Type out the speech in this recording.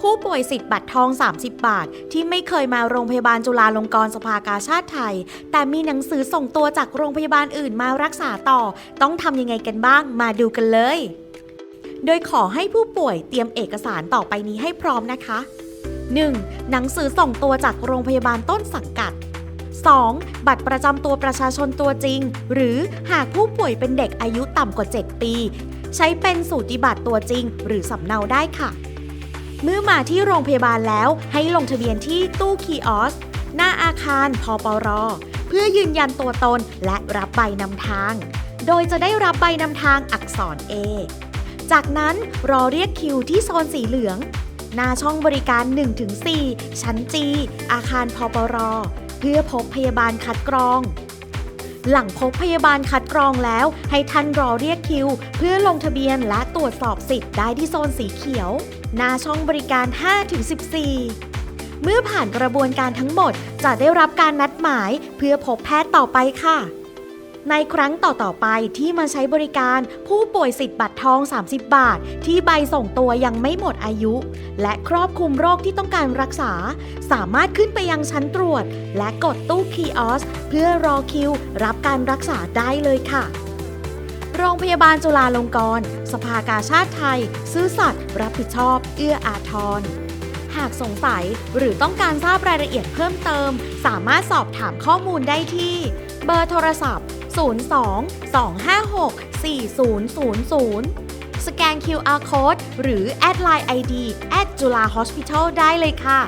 ผู้ป่วยสิทธิ์บัตรทอง 30 บาท ที่ไม่เคยมาโรงพยาบาลจุฬาลงกรณ์สภากาชาติไทย แต่มีหนังสือส่งตัวจากโรงพยาบาลอื่นมารักษาต่อ ต้องทำยังไงกันบ้างมาดูกันเลย โดยขอให้ผู้ป่วยเตรียมเอกสารต่อไปนี้ให้พร้อมนะคะ 1. หนังสือส่งตัวจากโรงพยาบาลต้นสังกัด 2. บัตรประจำตัวประชาชนตัวจริง หรือหากผู้ป่วยเป็นเด็กอายุต่ำกว่า 7 ปี ใช้เป็นสูติบัตรตัวจริง หรือสำเนาได้ค่ะ เมื่อมาที่โรงพยาบาลแล้วให้ลงทะเบียนที่ตู้คีออส หน้าอาคารพปรเพื่อยืนยันตัวตนและรับใบนำทาง โดยจะได้รับใบนำทางอักษร A จากนั้นรอเรียกคิวที่โซนสีเหลือง หน้าช่องบริการ 1-4 ชั้นจีอาคารพปรเพื่อพบพยาบาลคัดกรอง หลังพบพยาบาลคัดกรองแล้ว ให้ท่านรอเรียกคิว เพื่อลงทะเบียนและตรวจสอบสิทธิ์ได้ที่โซนสีเขียว หน้าช่องบริการ 5-14 เมื่อผ่านกระบวนการทั้งหมดจะได้รับการนัดหมายเพื่อพบแพทย์ต่อไปค่ะ ในครั้งต่อๆไปที่มาใช้บริการผู้ป่วยสิทธิ์บัตรทอง 30 บาท ที่ใบส่งตัวยังไม่หมดอายุ และครอบคลุมโรคที่ต้องการรักษา สามารถขึ้นไปยังชั้นตรวจ และกดตู้คีออส เพื่อรอคิว รับการรักษาได้เลยค่ะ โรงพยาบาลจุฬาลงกรณ์ สภากาชาติไทย ซื่อสัตย์รับผิดชอบ เอื้ออาทร หากสงสัยหรือต้องการทราบรายละเอียดเพิ่มเติม สามารถสอบถามข้อมูลได้ที่ เบอร์โทรศัพท์ 02 256 4000สแกน QR Code หรือ แอดไลน์ ID แอดจุฬา Hospital ได้เลยค่ะ